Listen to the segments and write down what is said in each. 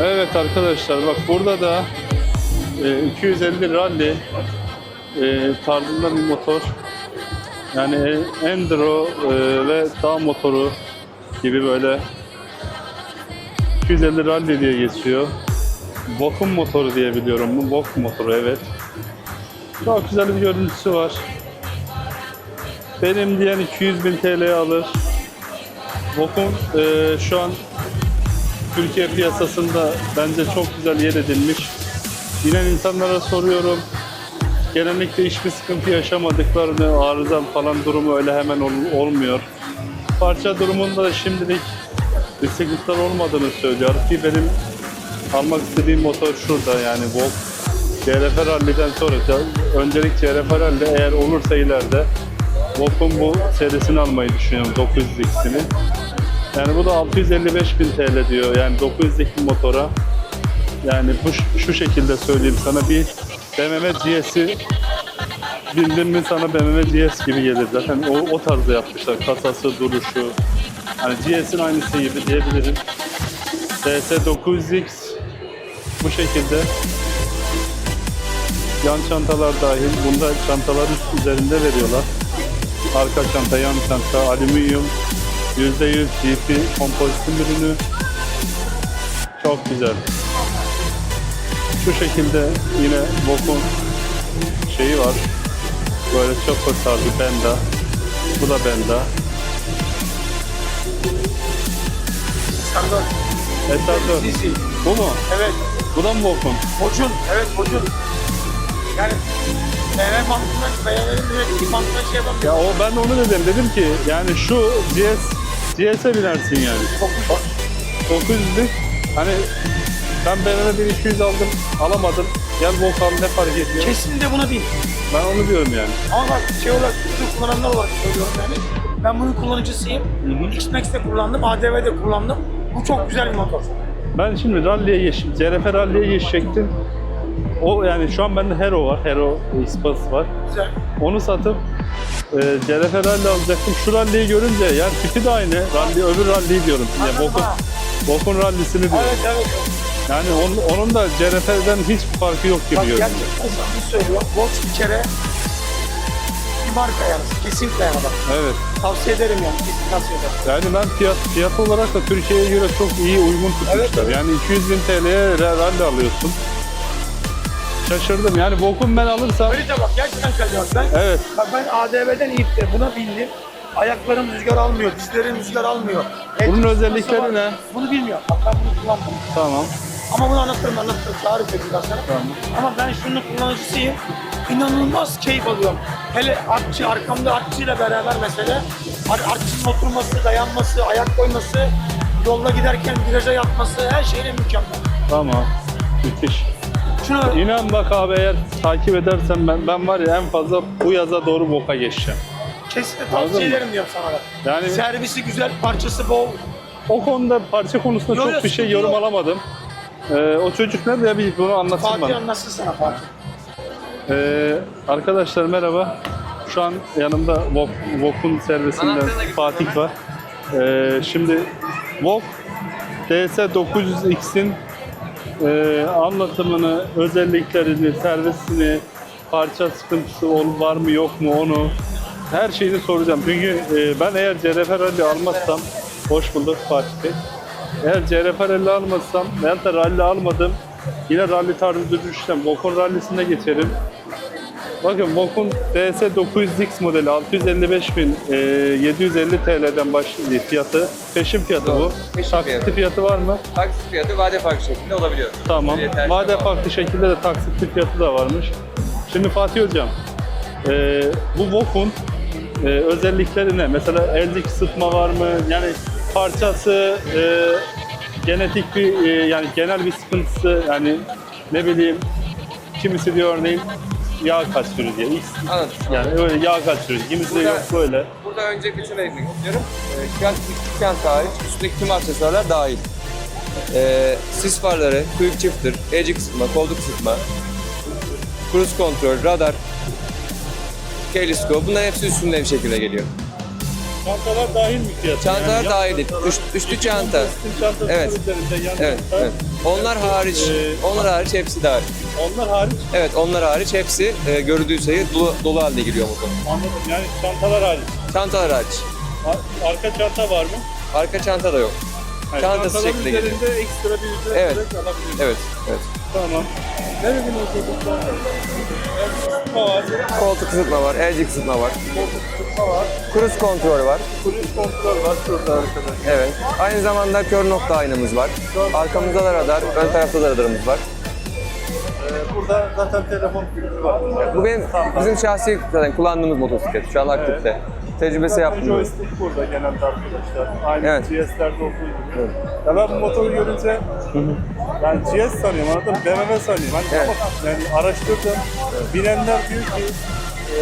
Evet arkadaşlar bak burada da e, 250 rally e, tarzında bir motor. Yani enduro e, ve dağ motoru gibi böyle 250 rally diye geçiyor. Bokun motoru diye biliyorum bu. Bok motoru evet. Çok güzel bir görüntüsü var. Benim diyen 200 bin TL alır. Bokun e, şu an Türkiye piyasasında bence çok güzel yer edilmiş. Yine insanlara soruyorum. Genellikle hiçbir sıkıntı yaşamadıklarını, arıza falan durumu öyle hemen ol- olmuyor. Parça durumunda da şimdilik bir sıkıntılar olmadığını söylüyor ki benim almak istediğim motor şurada yani Volk. CRF Rally'den sonra öncelik CRF Rally eğer olursa ileride Volk'un bu serisini almayı düşünüyorum 900X'ini. Yani bu da 655 bin TL diyor. Yani 900'lik bir motora. Yani bu şu- şekilde söyleyeyim sana bir BMW GS'i bindin mi sana BMW GS gibi gelir. Zaten o, o tarzda yapmışlar. Kasası, duruşu. Hani GS'in aynısı gibi diyebilirim. DS 900X bu şekilde. Yan çantalar dahil. Bunda çantalar üst üzerinde veriyorlar. Arka çanta, yan çanta, alüminyum, %100 GP kompozitin ürünü. Çok güzel. Şu şekilde yine Bokun şeyi var. Böyle chopper tarzı benda. Bu da benda. Skandal. SR4. Sisi. Bu mu? Evet. Bu da mı Bokun? Bocun. Evet bocun. Yani BMW mantığından BMW'nin ürettiği mantığından şey yapamıyor. Ya o ben de onu dedim. Dedim ki yani şu GS GS'e binersin yani. Çok 900'lük hani ben BMW 1200 aldım alamadım. Gel Volkan ne fark ediyor? Kesin de buna bin. Ben onu diyorum yani. Ama bak şey olarak, bütün kullananlar olarak söylüyorum yani. Ben bunun kullanıcısıyım. X-Max'te kullandım, ADV'de kullandım. Bu çok güzel bir motor. Ben şimdi rally'e geç, CRF rally'e geçecektim. O yani şu an bende Hero var, Hero Xpass var. Güzel. Onu satıp e, CRF rally alacaktım. Şu rally'yi görünce yani tipi de aynı. Rally, öbür rally'yi diyorum. Ya, Anladım Bokun, ha. Bokun rally'sini diyorum. Evet evet. Yani onun, onun da CRF'den hiçbir farkı yok gibi Bak görünüyor. gerçekten samimi söylüyorum. Box bir kere bir marka yani. Kesinlikle yani bak. Evet. Tavsiye ederim yani. Kesin tavsiye ederim. Yani ben fiyat, fiyat olarak da Türkiye'ye göre çok iyi uygun tutmuşlar. Evet, evet. Yani 200 bin TL'ye ra- rally alıyorsun. Şaşırdım. Yani Bokun ben alırsam... Kalite bak gerçekten kalite bak. Ben, Evet. bak ben ADV'den iyiyip de buna bindim. Ayaklarım rüzgar almıyor, dizlerim rüzgar almıyor. Bunun özellikleri var. ne? Bunu bilmiyorum. Bak ben bunu kullanmadım. Tamam. Ama bunu anlatırım anlatırım. Tarif edeyim ben sana. Tamam. Ama ben şunun kullanıcısıyım. İnanılmaz keyif alıyorum. Hele artçı, arkamda artçıyla beraber mesela ar- artçının oturması, dayanması, ayak koyması, yolda giderken viraja yapması her şeyle mükemmel. Tamam. Müthiş. Şunu İnan bak abi eğer takip edersen ben ben var ya en fazla bu yaza doğru boka geçeceğim. kesinlikle Anladın tavsiye mı? ederim diyorum sana da. Yani Servisi güzel, parçası bol. o konuda parça konusunda Yo, çok yo, bir şey sıkıntı yorum yok. alamadım. Ee, o çocuk nerede ya bir bunu anlatsın Fatih bana. anlatsın sana Fatih. Ee, arkadaşlar merhaba. Şu an yanımda Vok, Vok'un servisinden Fatih var. Ee, şimdi Vok DS900X'in e, anlatımını, özelliklerini, servisini, parça sıkıntısı ol, var mı yok mu onu her şeyini soracağım. Çünkü e, ben eğer CRF almazsam, hoş bulduk Fatih Bey. Eğer CRF rally almazsam, ben de rally almadım. Yine rally tarzı düşeceğim. Vok'un rallisine geçerim. Bakın Vok'un DS 900X modeli 655 bin e, 750 TL'den başlıyor fiyatı. Peşin fiyatı bu. Doğru, peşin Taksitli fiyatı. fiyatı var mı? Taksit fiyatı vade farkı şeklinde olabiliyor. Tamam. Vade farklı şekilde de taksitli fiyatı da varmış. Şimdi Fatih Hocam, e, bu Vok'un e, özellikleri ne? Mesela eldeki sıtma var mı? Yani parçası e, genetik bir e, yani genel bir sıkıntısı yani ne bileyim kimisi diyor örneğin yağ kaçırıyor diye. X, Anladım. yani öyle yağ kaçırıyor. Kimisi de Burada- yok böyle. Burada öncelikle şunu eklemek istiyorum. Ee, Kent, kent hariç üstündeki tüm aksesuarlar dahil. Ee, sis farları, quick shifter, edge ısıtma, kolduk ısıtma, cruise control, radar, teleskop bunların hepsi üstünde bir şekilde geliyor. Çantalar dahil mi fiyatı? Çantalar Yani dahil. Üst, üstü çanta. Evet. Evet, evet. Onlar hariç, Ee, onlar hariç hepsi dahil. Onlar hariç Evet, onlar hariç hepsi e, görüldüğü sayı dolu, dolu halde geliyor motor. anladım. Yani çantalar hariç. Çantalar hariç. Ar- Arka çanta var mı? Arka çanta da yok. Yani Çantası şeklinde geliyor. üzerinde ekstra bir ücret Evet. alabiliyorsun. Evet, evet. Tamam. Ne dedin o? Isıtma var, Koltuk ısıtma var, elcik ısıtma var. koltuk ısıtma var, Cruise kontrol var. cruise kontrol var şurada arkadaşlar. Evet. Aynı zamanda kör nokta aynamız var. Arkamızda da radar, ön tarafta da radarımız var. Ee, burada zaten telefon kültürü var. Bu benim bizim şahsi zaten kullandığımız motosiklet. Şu an aktifte. Tecrübesi yaptım. joystick burada genelde arkadaşlar. Aynı Evet. GS'lerde olduğu gibi. Ya ben bu motoru görünce ben GS sanıyorum anladın mı? BMW sanıyorum. Hani Evet. ama yani araştırdım. Binenler diyor ki e,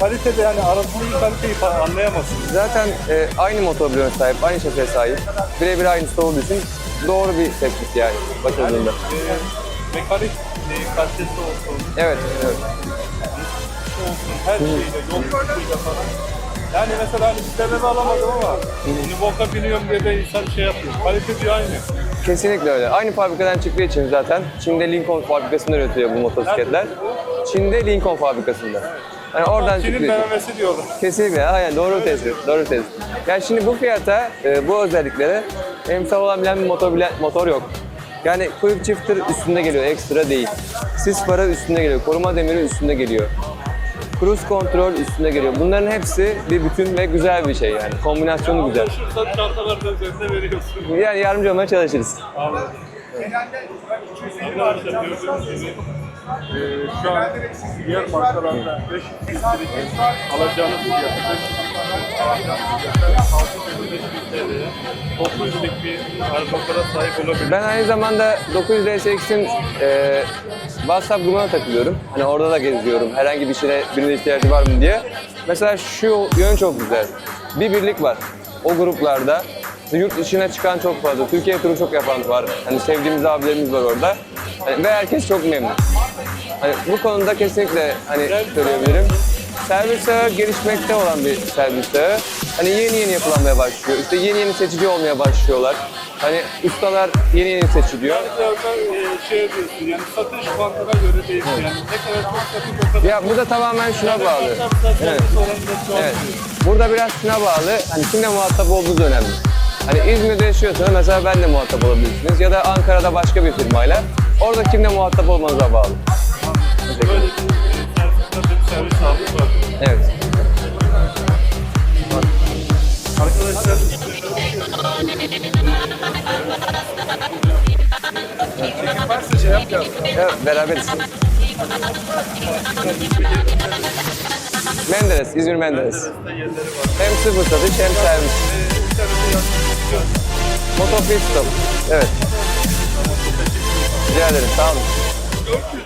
kalitede yani arasındaki kaliteyi anlayamazsınız. Zaten e, aynı motor bloğuna sahip, aynı şaseye sahip. Birebir aynısı olduğu için doğru bir tespit yani bakıldığında. E, mekanik e, kalitesi olsun, Evet, evet. Olsun, her şeyle, yol tutuşuyla falan. Yani mesela hani bir BMW alamadım ama şimdi Voka biniyorum diye de insan şey yapıyor. Kalite diyor aynı. Kesinlikle öyle. Aynı fabrikadan çıktığı için zaten Çin'de Lincoln fabrikasında üretiyor bu motosikletler. Çin'de Lincoln fabrikasında. Yani oradan Çin'in çıkıyor. BMW'si diyorlar. Kesinlikle, aynen doğru tespit, doğru tespit. Yani şimdi bu fiyata, e, bu özelliklere emsal olabilen bir motor, bile, motor yok. Yani quick shifter üstünde geliyor, ekstra değil. Sis farı üstünde geliyor, koruma demiri üstünde geliyor. Cruise kontrol üstünde geliyor. Bunların hepsi bir bütün ve güzel bir şey yani. Kombinasyonu güzel. Taşırsan çantaların üzerinde veriyorsun. Yani yardımcı olmaya çalışırız. Anladım. Arkadaşlar gördüğünüz gibi e, şu an diğer markalarda 500 litrelik alacağınız fiyatı 625 TL'ye 900'lik bir sahip olabilir. Ben aynı zamanda 900 DSX'in e, WhatsApp grubuna takılıyorum. Hani orada da geziyorum. Herhangi bir şeye birine ihtiyacı var mı diye. Mesela şu yön çok güzel. Bir birlik var. O gruplarda yurt dışına çıkan çok fazla. Türkiye turu çok yapan var. Hani sevdiğimiz abilerimiz var orada. Hani ve herkes çok memnun. Hani bu konuda kesinlikle hani söyleyebilirim. Servis gelişmekte olan bir servis. Hani yeni yeni yapılanmaya başlıyor. İşte yeni yeni seçici olmaya başlıyorlar. Hani ustalar yeni yeni seçiliyor. Da e, şey diyorsun yani satış bandına göre değişiyor. Yani ne kadar çok satış o kadar. Ya bu da tamamen şuna bağlı. Evet. Evet. Burada biraz şuna bağlı. Hani kimle muhatap olduğunuz önemli. Hani İzmir'de yaşıyorsanız mesela ben de muhatap olabilirsiniz. Ya da Ankara'da başka bir firmayla. Orada kimle muhatap olmanıza bağlı. Böyle bir bir servis aldık. Evet. Varsa şey yapacağız. Evet, beraberiz. Menderes, İzmir Menderes. Hem sıfır satış hem servis. Ee, internete yazmak Motofit stop. Evet. Rica ederim, sağ olun.